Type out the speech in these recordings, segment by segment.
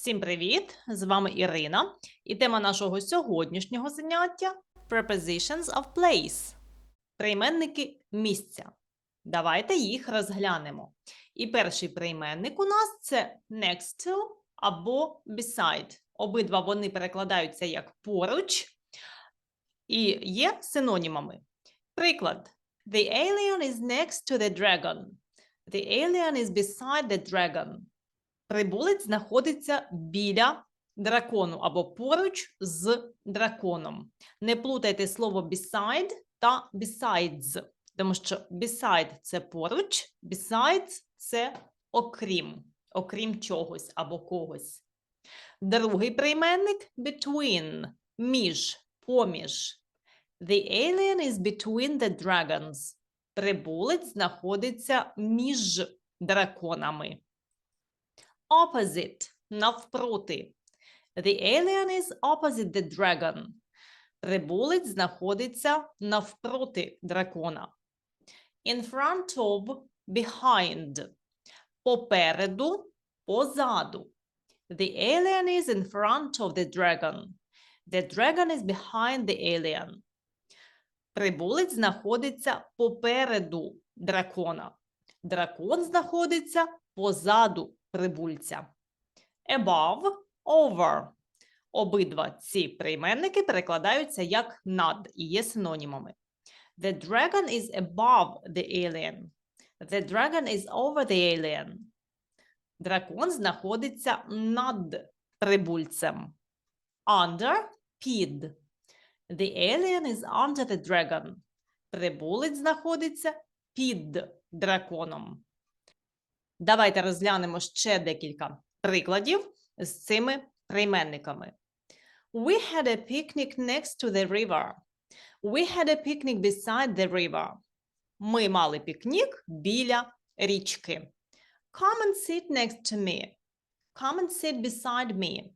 Всім привіт! З вами Ірина, і тема нашого сьогоднішнього заняття Prepositions of place. Прийменники місця. Давайте їх розглянемо. І перший прийменник у нас це next to або beside. Обидва вони перекладаються як поруч і є синонімами. Приклад: The alien is next to the dragon. The alien is beside the dragon. Прибулець знаходиться біля дракону або поруч з драконом. Не плутайте слово beside та besides, тому що beside – це поруч, besides – це окрім, окрім чогось або когось. Другий прийменник between, між, поміж. The alien is between the dragons. Прибулець знаходиться між драконами. Opposite – навпроти. The alien is opposite the dragon. Прибулець знаходиться навпроти дракона. In front of – behind. Попереду – позаду. The alien is in front of the dragon. The dragon is behind the alien. Прибулець знаходиться попереду дракона. Дракон знаходиться позаду прибульця. Above, over. Обидва ці прийменники перекладаються як над і є синонімами. The dragon is above the alien. The dragon is over the alien. Дракон знаходиться над прибульцем. Under – під. The alien is under the dragon. Прибулець знаходиться під драконом. Давайте розглянемо ще декілька прикладів з цими прийменниками. We had a picnic next to the river. We had a picnic beside the river. Ми мали пікнік біля річки. Come and sit next to me. Come and sit beside me.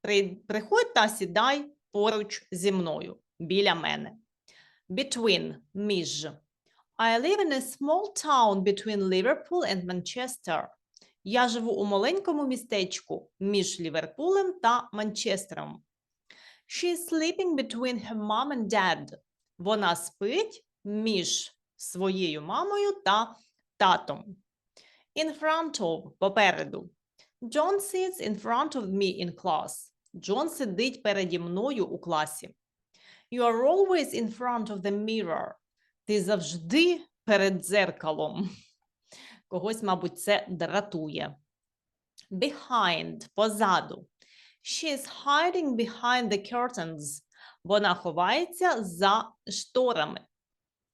При, приходь та сідай поруч зі мною, біля мене. Between – між. I live in a small town between Liverpool and Manchester. Я живу у маленькому містечку між Ліверпулем та Манчестером. She is sleeping between her mom and dad. Вона спить між своєю мамою та татом. In front of – попереду. John sits in front of me in class. Джон сидить переді мною у класі. You are always in front of the mirror. Ти завжди перед дзеркалом. Когось, мабуть, це дратує. Behind – позаду. She is hiding behind the curtains. Вона ховається за шторами.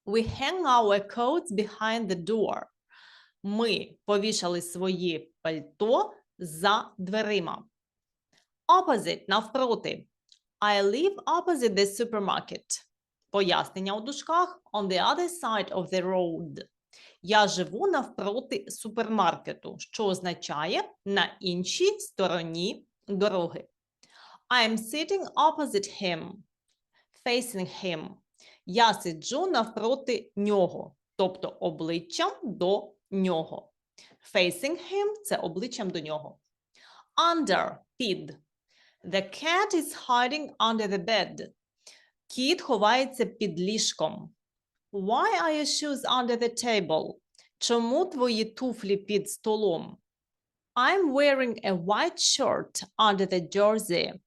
We hang our coats behind the door. Ми повішали свої пальто за дверима. Opposite – навпроти. I live opposite the supermarket. Пояснення у дужках on the other side of the road. Я живу навпроти супермаркету, що означає на іншій стороні дороги. I am sitting opposite him. Facing him. Я сиджу навпроти нього, тобто обличчям до нього. Facing him – це обличчям до нього. Under – під. The cat is hiding under the bed. Кіт ховається під ліжком. Why are your shoes under the table? Чому твої туфлі під столом? I'm wearing a white shirt under the jersey.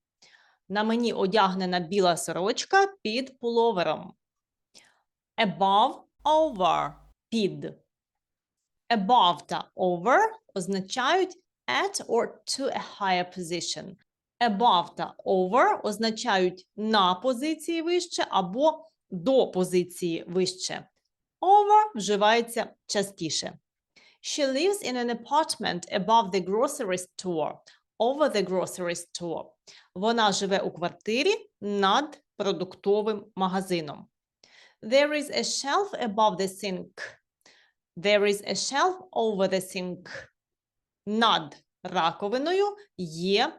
На мені одягнена біла сорочка під пуловером. Above, over, під. Above та over означають at or to a higher position above та over означають на позиції вище або до позиції вище. Over вживається частіше. She lives in an apartment above the grocery store. Over the grocery store. Вона живе у квартирі над продуктовим магазином. There is a shelf above the sink. There is a shelf over the sink. Над раковиною є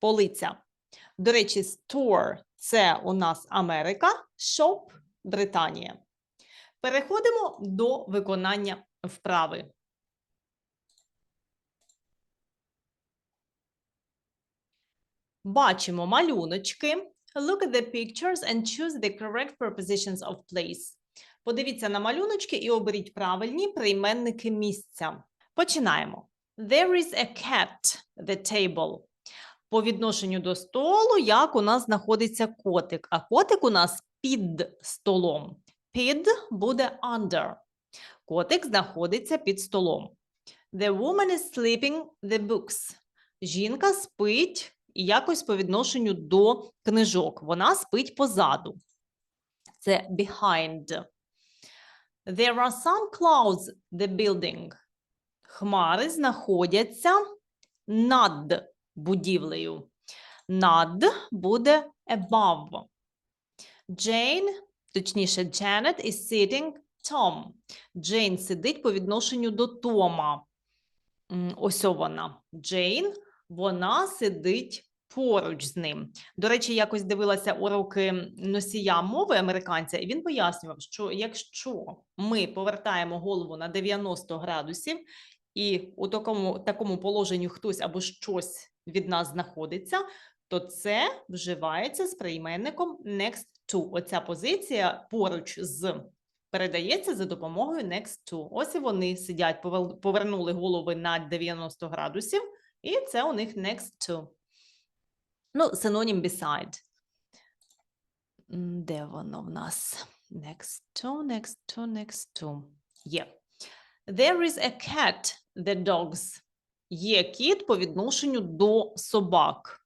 полиця. До речі, store – це у нас Америка, shop – Британія. Переходимо до виконання вправи. Бачимо малюночки. Look at the pictures and choose the correct prepositions of place. Подивіться на малюночки і оберіть правильні прийменники місця. Починаємо. There is a cat the table. По відношенню до столу, як у нас знаходиться котик. А котик у нас під столом. Під буде under. Котик знаходиться під столом. The woman is sleeping the books. Жінка спить якось по відношенню до книжок. Вона спить позаду. Це behind. There are some clouds the building. Хмари знаходяться над будівлею. Над буде above. Jane, точніше, Janet is sitting Tom. Джейн сидить по відношенню до Тома. Ось вона. Джейн, вона сидить поруч з ним. До речі, якось дивилася уроки носія мови американця, і він пояснював, що якщо ми повертаємо голову на 90 градусів, і у такому, такому положенні хтось або щось від нас знаходиться, то це вживається з прийменником next to. Оця позиція поруч з передається за допомогою next to. Ось і вони сидять, повернули голови на 90 градусів, і це у них next to. Ну, синонім beside. Де воно в нас? Next to, next to, next to. Є. There is a cat, the dogs. Є кіт по відношенню до собак.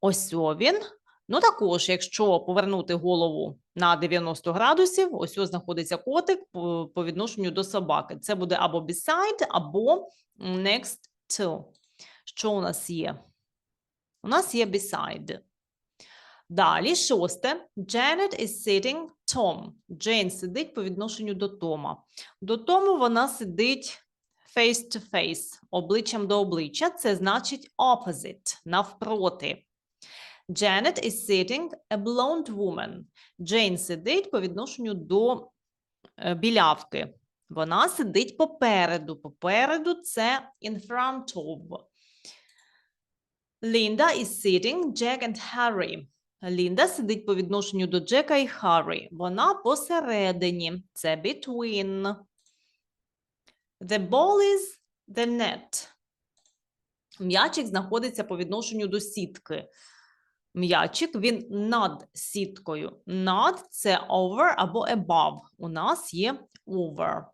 Ось він. Ну, також, якщо повернути голову на 90 градусів, ось ось знаходиться котик по, відношенню до собаки. Це буде або beside, або next to. Що у нас є? У нас є beside. Далі, шосте. Janet is sitting Tom. Джейн сидить по відношенню до Тома. До Тому вона сидить face to face, обличчям до обличчя. Це значить opposite, навпроти. Janet is sitting a blonde woman. Джейн сидить по відношенню до е, білявки. Вона сидить попереду. Попереду це in front of. Linda is sitting Jack and Harry. Лінда сидить по відношенню до Джека і Харрі. Вона посередині. Це between. The ball is the net. М'ячик знаходиться по відношенню до сітки. М'ячик він над сіткою. Над це over або above. У нас є over.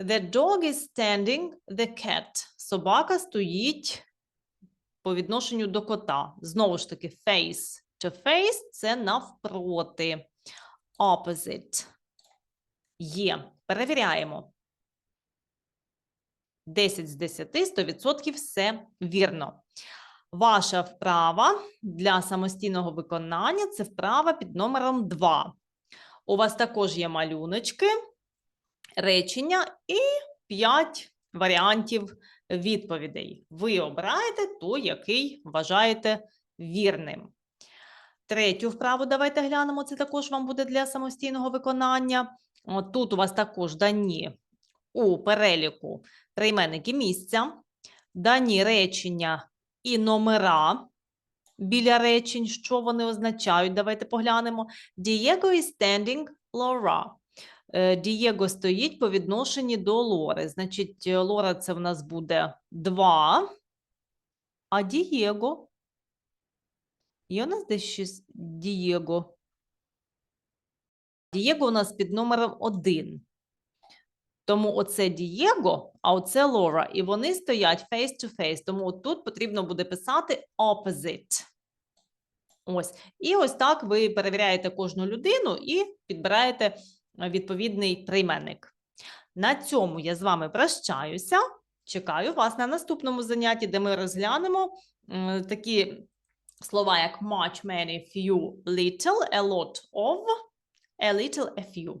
The dog is standing the cat. Собака стоїть по відношенню до кота. Знову ж таки, face to face – це навпроти. Opposite. Є. Перевіряємо. 10 з 10, 100% все вірно. Ваша вправа для самостійного виконання це вправа під номером 2. У вас також є малюночки, речення і 5 варіантів відповідей. Ви обираєте той, який вважаєте вірним. Третю вправу давайте глянемо. Це також вам буде для самостійного виконання. Тут у вас також дані у переліку прийменники місця, дані речення і номера біля речень, що вони означають. Давайте поглянемо. Diego is standing Laura. Е, Дієго стоїть по відношенні до Лори. Значить, е, Лора це в нас буде 2, а Дієго. Є у нас десь щось Дієго. Дієго у нас під номером 1. Тому оце Дієго, а оце Лора. І вони стоять face to face. Тому тут потрібно буде писати opposite. Ось. І ось так ви перевіряєте кожну людину і підбираєте е, відповідний прийменник. На цьому я з вами прощаюся. Чекаю вас на наступному занятті, де ми розглянемо такі слова, як much, many, few, little, a lot of, a little, a few.